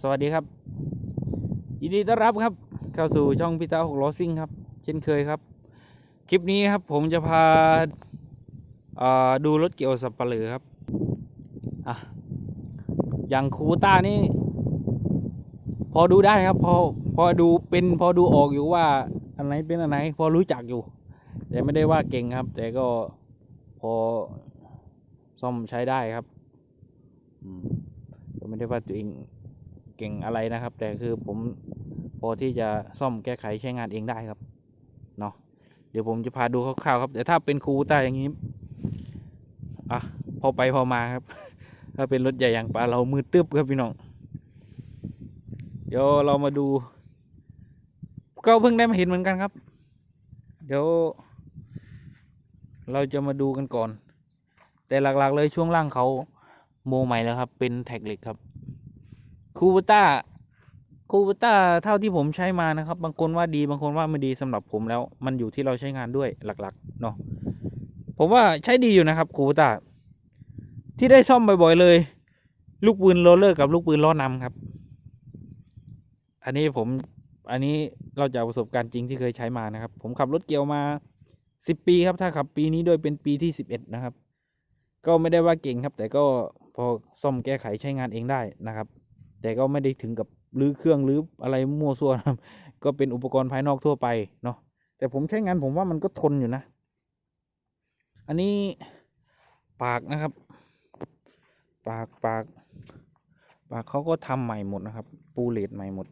สวัสดีครับยินดีต้อนรับครับ เข้าสู่ช่องพิตาหกล้อซิ่งครับ เช่นเคยครับ คลิปนี้ครับผมจะพาดูรถเกี่ยวสับปะเหลือครับอะอย่างคูต้านี่ พอดูได้ครับ พอพอดูเป็นพอดูออกอยู่ว่าอันไหนเป็นอันไหน พอรู้จักอยู่ แต่ไม่ได้ว่าเก่งครับ แต่ก็พอซ่อมใช้ได้ครับก็ไม่ได้ว่าตัวเอง เก่งอะไรนะครับ แต่คือผมพอที่จะซ่อมแก้ไขใช้งานเองได้ครับเนาะเดี๋ยวผมจะพาดูคร่าวๆครับ แต่ถ้าเป็นครูต้าอย่างนี้อะพอไปพอมาครับ ถ้าเป็นรถใหญ่อย่างปลาเรามือตึบครับพี่น้องเดี๋ยวเรามาดูก็เพิ่งได้มาเห็นเหมือนกันครับ เดี๋ยว เราจะมาดูกันก่อน แต่หลักๆเลยช่วงล่างเขาโมใหม่แล้วครับ เป็นแท็กเหล็กครับ คูเบต้าคูเบต้าเท่าที่ผมใช้มานะครับ บางคนว่าดีบางคนว่าไม่ดีสำหรับผมแล้ว มันอยู่ที่เราใช้งานด้วยหลักๆเนาะผมว่าใช้ดีอยู่นะครับคูเบต้าที่ได้ซ่อมบ่อยๆเลย ลูกปืนโรลเลอร์กับลูกปืนล้อนำครับ อันนี้ผมอันนี้เราจากประสบการณ์จริงที่เคยใช้มานะครับ ผมขับรถเกียวมาสิบปีครับ ถ้าขับปีนี้ด้วยเป็นปีที่สิบเอ็ดนะครับ ก็ไม่ได้ว่าเก่งครับ แต่ก็พอซ่อมแก้ไขใช้งานเองได้นะครับ แต่ก็ไม่ได้ถึงกับรื้อเครื่องหรืออะไรมั่วซั่วนะครับ ก็เป็นอุปกรณ์ภายนอกทั่วไปเนาะแต่ผมใช้งานผมว่ามันก็ทนอยู่นะ อันนี้ปากนะครับ ปากปาก ปากเขาก็ทำใหม่หมดนะครับ ปูเลตใหม่หมด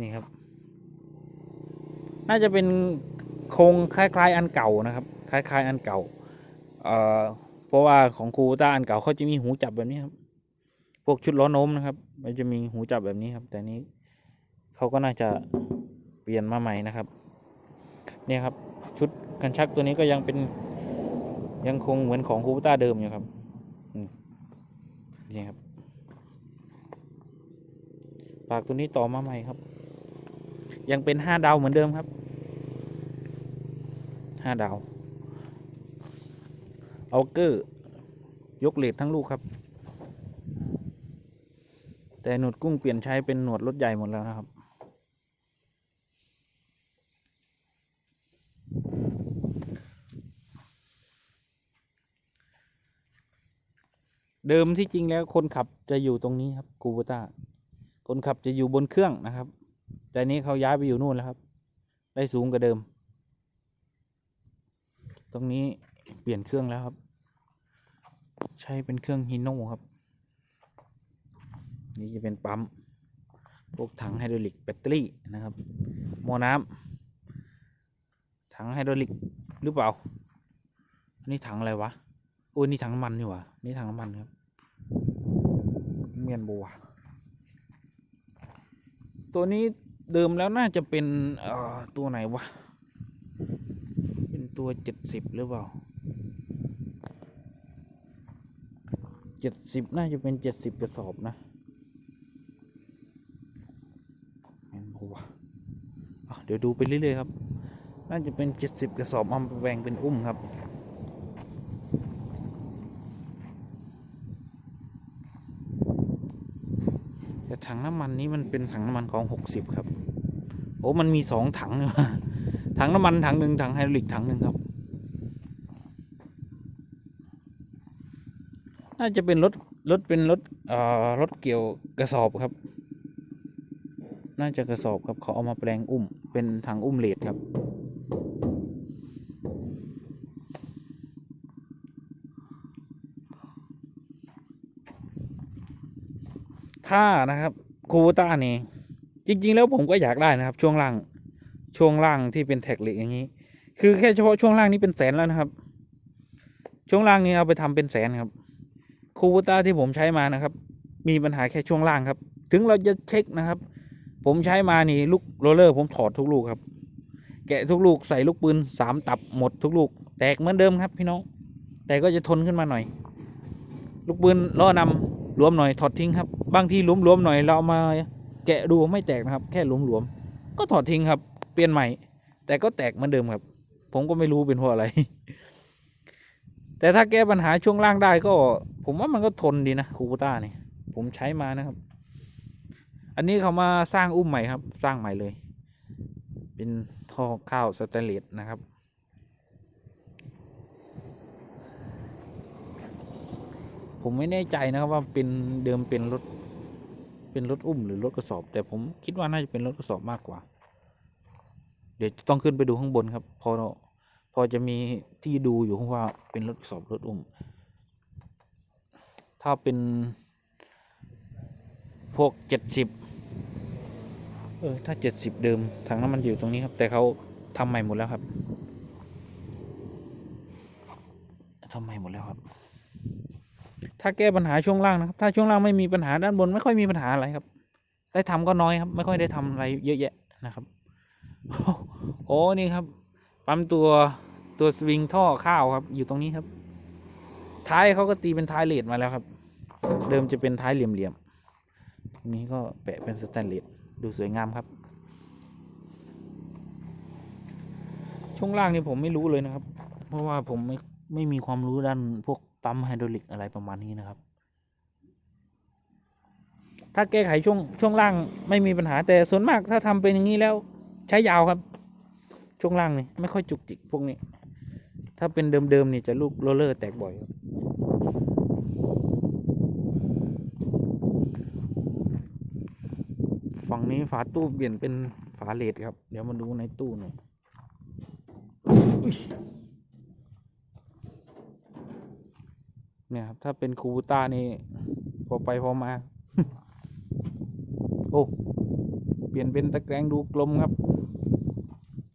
นี่ครับ น่าจะเป็นโครงคล้ายๆ อันเก่านะครับ คล้าย ๆ อันเก่า เอ่อเพราะว่าของคูต้าอันเก่าเขาจะมีหูจับแบบนี้ครับ วกชุดล้อโน้มนะครับ มันจะมีหูจับแบบนี้ครับ แต่นี้เขาก็น่าจะเปลี่ยนมาใหม่นะครับ เนี่ยครับชุดกันชักตัวนี้ก็ยังเป็นยังคงเหมือนของคูต้าเดิมอยู่ครับนี่ครับปากตัวนี้ต่อมาใหม่ครับ ยังเป็นห้าดาวเหมือนเดิมครับห้าดาวเอาเกอร์ยกเลดทั้งลูกครับ แต่หนวดกุ้งเปลี่ยนใช้เป็นหนวดรถใหญ่หมดแล้วนะครับ เดิมที่จริงแล้วคนขับจะอยู่ตรงนี้ครับกูโบต้าคนขับจะอยู่บนเครื่องนะครับ แต่นี้เขาย้ายไปอยู่นู่นแล้วครับ ได้สูงกว่าเดิม ตรงนี้เปลี่ยนเครื่องแล้วครับ ใช้เป็นเครื่องฮีโน่ครับ นี่จะเป็นปั๊ม พวกถังไฮดรอลิกแบตเตอรี่นะครับหม้อน้ำถังไฮดรอลิกหรือเปล่า อันนี้ถังอะไรวะโอ้ยนี่ถังน้ำมันนี่ว่านี่ถังน้ำมันครับ เมียนบัว ตัวนี้เดิมแล้วน่าจะเป็นเอ่อตัวไหนวะ เป็นตัวเจ็ดสิบหรือเปล่าเจ็ดสิบน่าจะเป็นเจ็ดสิบกระสอบนะแม่นบั วะเดี๋ยวดูไปเรื่อยๆครับ น่าจะเป็นเจ็ดสิบกระสอบเอามาแบ่งเป็นอุ้มครับแต่ถังน้ำมันนี้มันเป็นถังน้ำมันของหกสิบครับ โอ้มันมีสองถังเลยถังน้ำมันถังหนึ่งถังไฮดรอลิกถังหนึ่งครับ น่าจะเป็นรถรถเป็นรถเอ่อรถเกี่ยวกระสอบครับ น่าจะกระสอบครับเขาเอามาแปลงอุ้ม เป็นถังอุ้มเลดครับ ถ้านะครับคูต้านี่จริง ๆ แล้วผมก็อยากได้นะครับ ช่วงล่างช่วงล่างที่เป็นแท็กเหล็กอย่างนี้ คือแค่เฉพาะช่วงล่างนี้เป็นแสนแล้วนะครับ ช่วงล่างนี้เอาไปทำเป็นแสนครับคูต้าที่ผมใช้มานะครับ มีปัญหาแค่ช่วงล่างครับ ถึงเราจะเช็คนะครับ ผมใช้มานี่ลูกโรเลอร์ผมถอดทุกลูกครับ แกะทุกลูกใส่ลูกปืนสามตับหมดทุกลูก แตกเหมือนเดิมครับพี่น้อง แต่ก็จะทนขึ้นมาหน่อย ลูกปืนล้อนำรวมหน่อยถอดทิ้งครับ บางทีหลวมๆหน่อยเราเอามาแกะดูไม่แตกนะครับ แค่หลวมๆก็ถอดทิ้งครับ เปลี่ยนใหม่ แต่ก็แตกเหมือนเดิมครับ ผมก็ไม่รู้เป็นเพราะอะไร แต่ถ้าแก้ปัญหาช่วงล่างได้ก็ ผมว่ามันก็ทนดีนะคูปต้านี่ผมใช้มานะครับ อันนี้เขามาสร้างอุ้มใหม่ครับ สร้างใหม่เลย เป็นท่อข้าวสแตนเลสนะครับ ผมไม่แน่ใจนะครับว่าเป็นเดิมเป็นรถเป็นรถอุ้มหรือรถกระสอบ แต่ผมคิดว่าน่าจะเป็นรถกระสอบมากกว่า เดี๋ยวต้องขึ้นไปดูข้างบนครับ พอพอจะมีที่ดูอยู่ว่าเป็นรถกระสอบรถอุ้ม ถ้าเป็น พวกเจ็ดสิบเออถ้าเจ็ดสิบเดิมถังน้ำมันอยู่ตรงนี้ครับ แต่เขาทำใหม่หมดแล้วครับทำใหม่หมดแล้วครับ ถ้าแก้ปัญหาช่วงล่างนะครับ ถ้าช่วงล่างไม่มีปัญหาด้านบนไม่ค่อยมีปัญหาอะไรครับ ได้ทำก็น้อยครับ ไม่ค่อยได้ทำอะไรเยอะแยะนะครับโอ้นี่ครับ ปั๊มตัวตัวสวิงท่อข้าวครับ อยู่ตรงนี้ครับ ท้ายเขาก็ตีเป็นท้ายเลดมาแล้วครับ เดิมจะเป็นท้ายเหลี่ยมๆตรง นี้ก็แปะเป็นสแตนเลสดูสวยงามครับ ช่วงล่างนี่ผมไม่รู้เลยนะครับ เพราะว่าผมไม่ไม่มีความรู้ด้านพวกปั๊มไฮดรอลิกอะไรประมาณนี้นะครับ ถ้าแก้ไขช่วงช่วงล่างไม่มีปัญหาแต่ส่วนมากถ้าทำเป็นอย่างนี้แล้วใช้ยาวครับ ช่วงล่างนี่ไม่ค่อยจุกจิกพวกนี้ ถ้าเป็นเดิมๆนี่จะลูกโรลเลอร์แตกบ่อยครับ ฝั่งนี้ฝาตู้เปลี่ยนเป็นฝาเลดครับ เดี๋ยวมาดูในตู้หน่อยเนี่ยครับถ้าเป็นคูบูต้านี่พอไปพอมา โอ้เปลี่ยนเป็นตะแกรงดูกลมครับ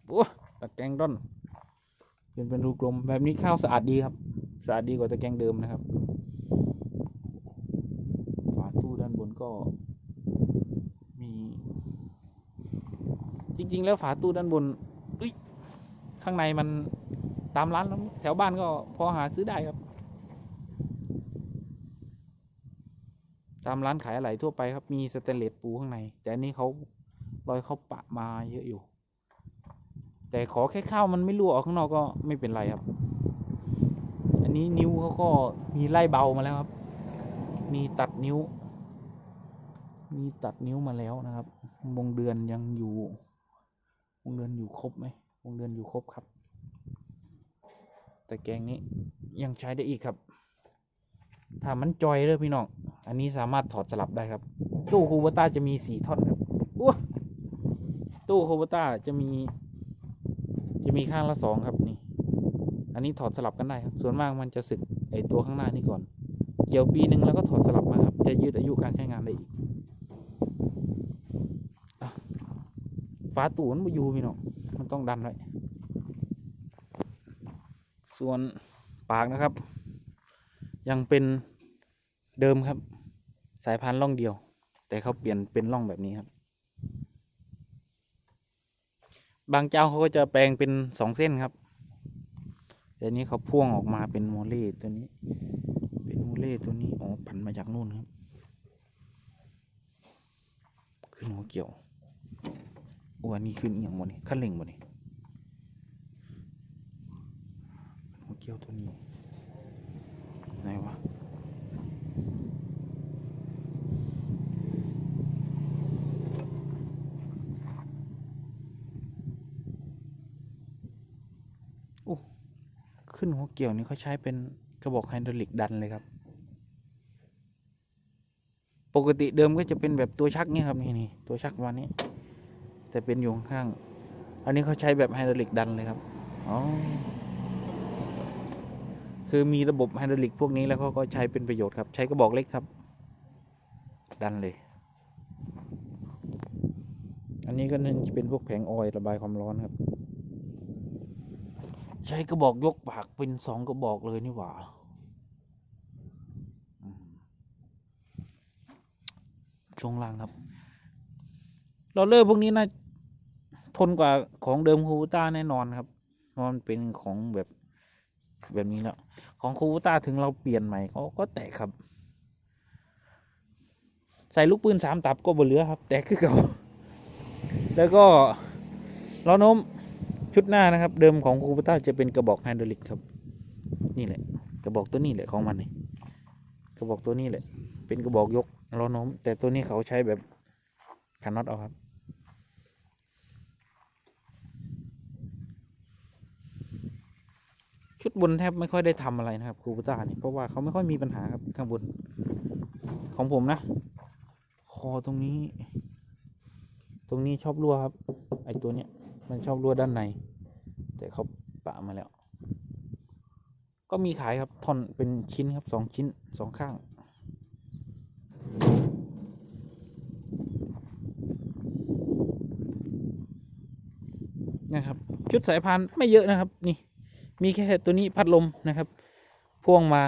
โอ้ตะแกรงด้นเปลี่ยนเป็นรูกลมแบบนี้ข้าวสะอาดดีครับสะอาดดีกว่าตะแกรงเดิมนะครับฝาตู้ด้านบนก็ มี จ ริง ๆ แล้วฝาตู้ด้านบนอ้ยข้างในมันตามร้านแถวบ้านก็พอหาซื้อได้ครับ ตามร้านขายอะไหล่ทั่วไปครับมีสเตนเลสปูข้างใน แต่อันนี้เขารอยเขาปะมาเยอะอยู่ แต่ขอแค่ข้าวมันไม่รั่วออกข้างนอกก็ไม่เป็นไรครับ อันนี้นิ้วเขาก็มีไล่เบามาแล้วครับ มีตัดนิ้ว มีตัดนิ้วมาแล้วนะครับวงเดือนยังอยู่ วงเดือนอยู่ครบไหมวงเดือนอยู่ครบครับ แต่แกงนี้ยังใช้ได้อีกครับ ถ้ามันจอยเลยพี่น้อง อันนี้สามารถถอดสลับได้ครับ ตู้คูเบต้าจะมีสี่ท่อนครับอ้วตู้คูเบต้าจะมี จะมีข้างละสองครับนี่ อันนี้ถอดสลับกันได้ครับ ส่วนมากมันจะสึกไอตัวข้างหน้านี่ก่อน เกี่ยวปีหนึ่งแล้วก็ถอดสลับมาครับ จะยืดอายุการใช้งานได้อีก ฝาตู้มันอยู่พี่น้องมันต้องดันไว้ส่วนปากนะครับ ยังเป็นเดิมครับ สายพันธุ์ร่องเดียว แต่เขาเปลี่ยนเป็นร่องแบบนี้ครับ บางเจ้าเขาก็จะแปลงเป็นสองเส้นครับแต่นี้เขาพ่วงออกมาเป็นโมเล่ตัวนี้ เป็นโมเล่ตัวนี้อ๋อผันมาจากนู่นครับ ขึ้นหัวเกี่ยว อันนี้ขึ้นอหย่างบนนี่ขั้นเร่งบนนี่หัวเกี่ยวตัวนี้ไหนวะโอ้ขึ้นหัวเกี่ยวนี่เขาใช้เป็นกระบอกไฮดรอลิกดันเลยครับ ปกติเดิมก็จะเป็นแบบตัวชักเนี่ยครับนี่นี่ตัวชักประมาณนี้ แต่เป็นอยู่ข้าง อันนี้เขาใช้แบบไฮดรอลิกดันเลยครับ อ๋อ คือมีระบบไฮดรอลิกพวกนี้แล้วเขาก็ใช้เป็นประโยชน์ครับ ใช้กระบอกเล็กครับ ดันเลย อันนี้ก็น่าจะเป็นพวกแผงออยระบายความร้อนครับ ใช้กระบอกยกปากเป็นสองกระบอกเลยนี่หว่าช่วงล่างครับโรลเลอร์พวกนี้น่า ทนกว่าของเดิมคูบูต้าแน่นอนครับเพราะมันเป็นของแบบแบบนี้แล้ว ของคูบูต้าถึงเราเปลี่ยนใหม่เขาก็แตกครับ ใส่ลูกปืนสามตับก็บ่เหลือครับ แตกคือเก่า แล้วก็ล้อโน้มชุดหน้านะครับ เดิมของคูบูต้าจะเป็นกระบอกไฮดรอลิกครับ นี่แหละ กระบอกตัวนี้แหละของมันนี่กระบอกตัวนี้แหละ เป็นกระบอกยกล้อโน้ม แต่ตัวนี้เขาใช้แบบขันน็อตเอาครับ ชุดบนแทบไม่ค่อยได้ทำอะไรนะครับคูปต้านี่ยเพราะว่าเขาไม่ค่อยมีปัญหาครับข้างบน ของผมนะ คอตรงนี้ ตรงนี้ชอบรั่วครับ ไอตัวเนี้ยมันชอบรั่วด้านใน แต่เขาปะมาแล้ว ก็มีขายครับท่อนเป็นชิ้นครับสองชิ้นสองข้างนะครับ ชุดสายพานไม่เยอะนะครับ นี่ มีแค่ตัวนี้พัดลมนะครับ พ่วงมา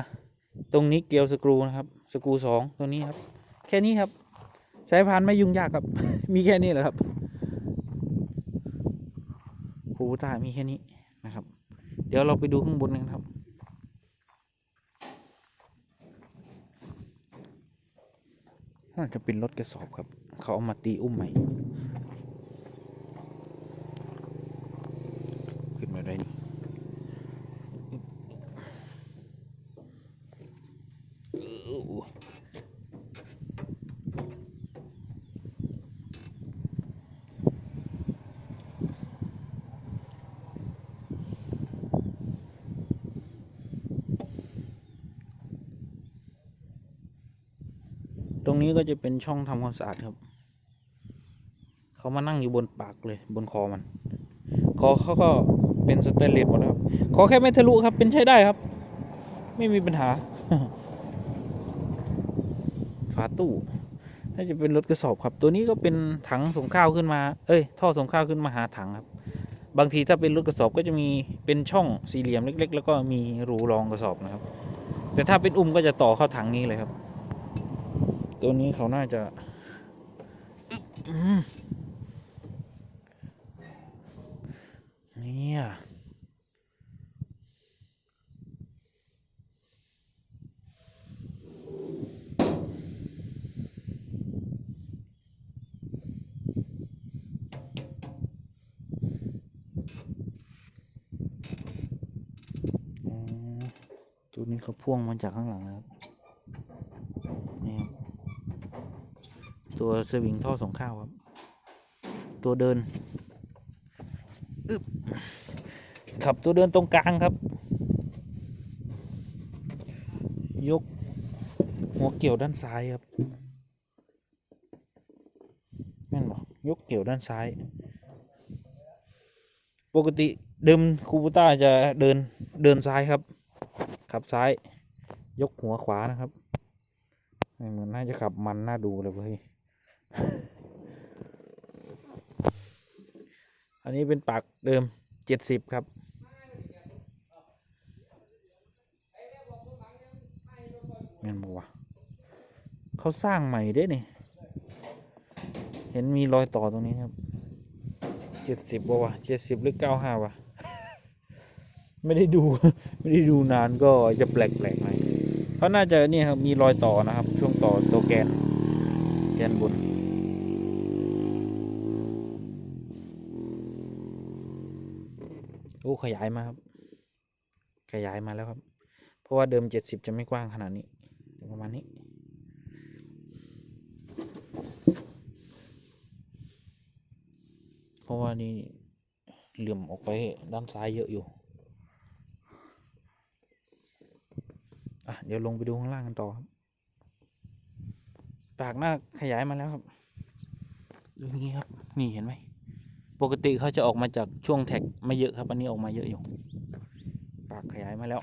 ตรงนี้เกลียวสกรูนะครับ สกรูสองตัวนี้ครับ แค่นี้ครับ สายพานไม่ยุ่งยากครับ มีแค่นี้แหละครับภูตามีแค่นี้นะครับ เดี๋ยวเราไปดูข้างบนกันครับ น่าจะเป็นรถกระสอบครับ เขาเอามาตีอุ้มใหม่ ขึ้นมาได้นี่เออ ตรงนี้ก็จะเป็นช่องทำความสะอาดครับ เขามานั่งอยู่บนปากเลยบนคอมัน คอเขาก็เป็นสเตนเลสหมดแล้วครับขอแค่ไม่ทะลุครับ เป็นใช้ได้ครับ ไม่มีปัญหาฝา ตู้น่าจะเป็นรถกระสอบครับ ตัวนี้ก็เป็นถังส่งข้าวขึ้นมา เอ้ย ท่อส่งข้าวขึ้นมาหาถังครับ บางทีถ้าเป็นรถกระสอบก็จะมีเป็นช่องสี่เหลี่ยมเล็ก ๆ แล้วก็มีรูรองกระสอบนะครับ แต่ถ้าเป็นอุ้มก็จะต่อเข้าถังนี้เลยครับ ตัวนี้เขาน่าจะเนี่ย ตัวนี้เขาพ่วงมาจากข้างหลังนะครับนี่ครับตัวสวิงท่อส่งข้าวครับ ตัวเดินอึบขับตัวเดินตรงกลางครับ ยกหัวเกี่ยวด้านซ้ายครับแม่นบอกยกเกี่ยวด้านซ้าย ปกติเดิมคูบูต้าจะเดินเดินซ้ายครับ ขับซ้าย ยกหัวขวานะครับเหมือนน่าจะขับมันน่าดูเลยเว้ยอันนี้เป็นปากเดิมเจ็ดสิบครับ แม่นบอกว่าเขาสร้างใหม่ด้นี่ เห็นมีรอยต่อตรงนี้ครับเจ็ดสิบวะเจ็ดสิบหรือเก้าห้าวะ ไม่ได้ดู ไม่ได้ดูนานก็จะแปลกๆหน่อยเขาน่าจะเนี่ยครับมีรอยต่อนะครับ ช่วงต่อตัวแกน แกนบน โอ้ขยายมาครับ ขยายมาแล้วครับ เพราะว่าเดิมเจ็ดสิบจะไม่กว้างขนาดนี้ประมาณนี้เพราะว่านี่เหลื่อมออกไปด้านซ้ายเยอะอยู่ อะเดี๋ยวลงไปดูข้างล่างกันต่อครับปากหน้าขยายมาแล้วครับดูนี้ครับ นี่เห็นไหม ปกติเขาจะออกมาจากช่วงแท็กไม่เยอะครับ อันนี้ออกมาเยอะอยู่ ปากขยายมาแล้ว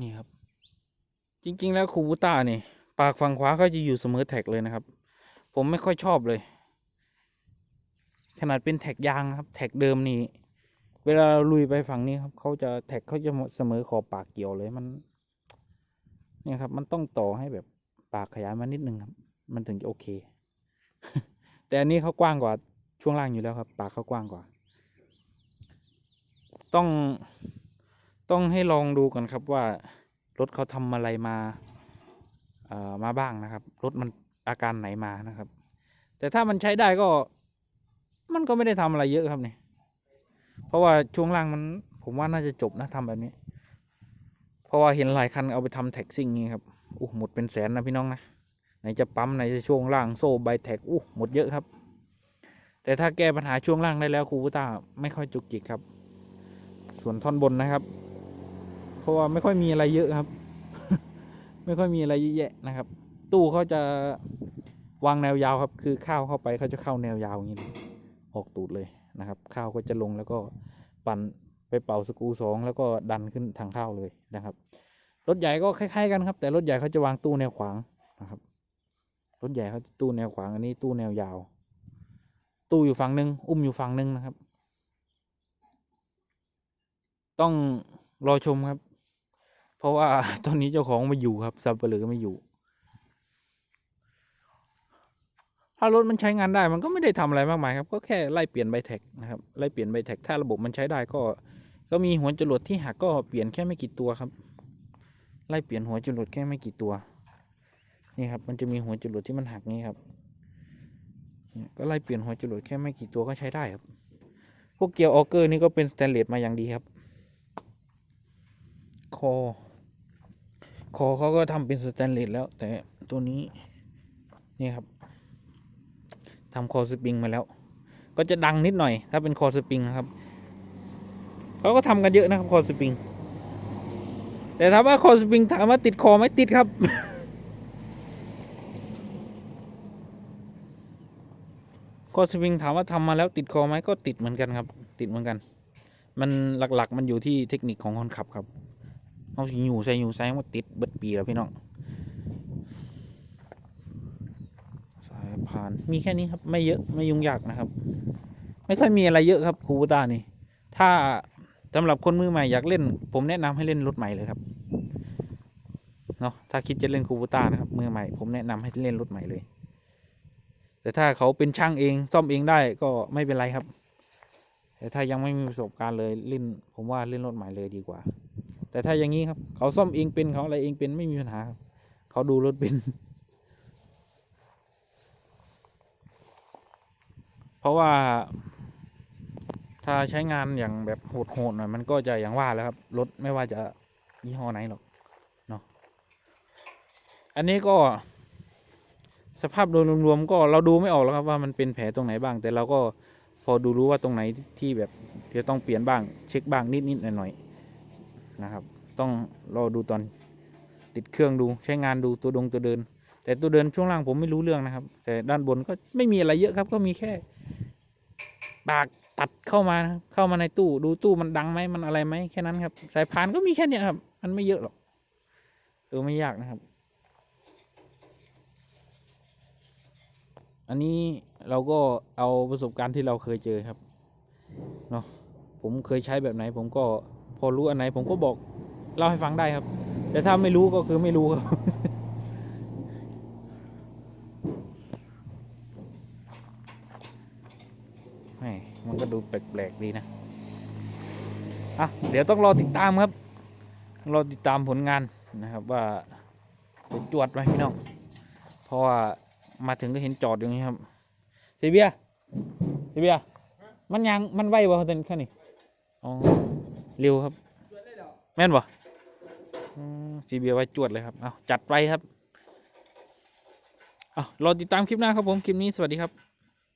นี่ครับ จริง ๆ แล้วคูบูต้านี่ ปากฝั่งขวาเขาจะอยู่เสมอแท็กเลยนะครับ ผมไม่ค่อยชอบเลย ขนาดเป็นแท็กยางครับ แท็กเดิมนี่ เวลาเราลุยไปฝั่งนี้ครับเขาจะแท็กเขาจะเสมอขอบปากเกี่ยวเลยมันเนี่ยครับ มันต้องต่อให้แบบปากขยายมานิดนึงครับ มันถึงจะโอเค แต่อันนี้เขากว้างกว่าช่วงล่างอยู่แล้วครับ ปากเขากว้างกว่า ต้องต้องให้ลองดูก่อนครับว่ารถเขาทำอะไรมาเอ่อมาบ้างนะครับ รถมันอาการไหนมานะครับ แต่ถ้ามันใช้ได้ก็ มันก็ไม่ได้ทำอะไรเยอะครับเนี่ย เพราะว่าช่วงล่างมันผมว่าน่าจะจบนะทำแบบนี้ เพราะว่าเห็นหลายคันเอาไปทำแท็กซิ่งนี่ครับอู้หมดเป็นแสนนะพี่น้องนะไหนจะปั๊มไหนจะช่วงล่างโซ่ไบแท็กอู้หมดเยอะครับ แต่ถ้าแก้ปัญหาช่วงล่างได้แล้วครูพุต้าไม่ค่อยจุกจิกครับ ส่วนท่อนบนนะครับ เพราะว่าไม่ค่อยมีอะไรเยอะครับ ไม่ค่อยมีอะไรเยอะแยะนะครับ ตู้เขาจะวางแนวยาวครับ คือข้าวเข้าไปเขาจะเข้าแนวยาวอย่างนี้ออกตูดเลย นะครับ ข้าวก็จะลงแล้วก็ปั่นไปเป่าสกูสองแล้วก็ดันขึ้นทางข้าวเลยนะครับ รถใหญ่ก็คล้ายๆกันครับ แต่รถใหญ่เขาจะวางตู้แนวขวางนะครับ รถใหญ่เขาจะตู้แนวขวางอันนี้ตู้แนวยาว ตู้อยู่ฝั่งหนึ่งอุ้มอยู่ฝั่งหนึ่งนะครับ ต้องรอชมครับ เพราะว่าตอนนี้เจ้าของไม่อยู่ครับซับเปลือไม่อยู่ ถ้ารถมันใช้งานได้มันก็ไม่ได้ทำอะไรมากมายครับก็แค่ไล่เปลี่ยนใบแท็กนะครับไล่เปลี่ยนใบแท็กถ้าระบบมันใช้ได้ก็ ก็มีหัวจรวดที่หักก็เปลี่ยนแค่ไม่กี่ตัวครับ ไล่เปลี่ยนหัวจรวดแค่ไม่กี่ตัวนี่ครับมันจะมีหัวจรวดที่มันหักนี่ครับก็ไล่เปลี่ยนหัวจรวดแค่ไม่กี่ตัวก็ใช้ได้ครับ พวกเกียร์ออกเกอร์นี่ก็เป็นสแตนเลสมาอย่างดีครับ คอ คอเขาก็ทำเป็นสแตนเลสแล้ว แต่ตัวนี้นี่ครับ ทำคอสปริงมาแล้ว ก็จะดังนิดหน่อย ถ้าเป็นคอสปริงนะครับเขาก็ทำกันเยอะนะครับคอสปริงแต่ถามว่าคอสปริงถามว่าติดคอไหมติดครับ คอสปริงถามว่าทำมาแล้วติดคอไหมก็ติดเหมือนกันครับ ติดเหมือนกัน มันหลักๆ มันอยู่ที่เทคนิคของคนขับครับเอาสิอยู่ใส่อยู่ใส่มาติดเบิดปีแล้วพี่น้องายพาน มีแค่นี้ครับ ไม่เยอะไม่ยุ่งยากนะครับ ไม่ค่อยมีอะไรเยอะครับคูบูต้านี่ ถ้าสำหรับคนมือใหม่อยากเล่น ผมแนะนำให้เล่นรถใหม่เลยครับเนาะถ้าคิดจะเล่นคูบูต้านะครับมือใหม่ผมแนะนำให้เล่นรถใหม่เลย แต่ถ้าเขาเป็นช่างเองซ่อมเองได้ก็ไม่เป็นไรครับ แต่ถ้ายังไม่มีประสบการณ์เลยเล่น ผมว่าเล่นรถใหม่เลยดีกว่า แต่ถ้าอย่างนี้ครับ เขาซ่อมเองเป็นเขาอะไรเองเป็นไม่มีปัญหาครับเขาดูรถเป็น เพ ราะว่า ถ้าใช้งานอย่างแบบโหดๆหน่อยมันก็จะอย่างว่าแล้วครับรถไม่ว่าจะยี่ห้อไหนหรอกเนาะอันนี้ก็ สภาพโดยรวมๆก็เราดูไม่ออกแล้วครับว่ามันเป็นแผลตรงไหนบ้าง แต่เราก็พอดูรู้ว่าตรงไหนที่แบบจะต้องเปลี่ยนบ้าง เช็คบ้างนิดๆหน่อยๆนะครับ ต้องรอดูตอนติดเครื่องดูใช้งานดูตัวดงตัวเดิน แต่ตัวเดินช่วงล่างผมไม่รู้เรื่องนะครับ แต่ด้านบนก็ไม่มีอะไรเยอะครับ ก็มีแค่ ปากตัดเข้ามาเข้ามาในตู้ ดูตู้มันดังไหมมันอะไรไหมแค่นั้นครับ สายพานก็มีแค่นี้ครับ มันไม่เยอะหรอกตัวไม่ยากนะครับ อันนี้เราก็เอาประสบการณ์ที่เราเคยเจอครับเนาะผมเคยใช้แบบไหน ผมก็พอรู้อันไหน ผมก็บอกเล่าให้ฟังได้ครับ แต่ถ้าไม่รู้ก็คือไม่รู้ครับ แหม่มันก็ดูแปลกๆดีนะอะเดี๋ยวต้องรอติดตามครับรอติดตามผลงานนะครับว่าจะจวดไหมพี่น้องเพราะว่ามาถึงก็เห็นจอดอยู่นี่ครับเสีเบียเสีเบียมันยังมันไหวบ่เต้นแค่นี้อ๋อเร็วครับ แม่นบ่สีเบียไว้จวดเลยครับเอาจัดไปครับเอารอติดตามคลิปหน้าครับผม คลิปนี้สวัสดีครับ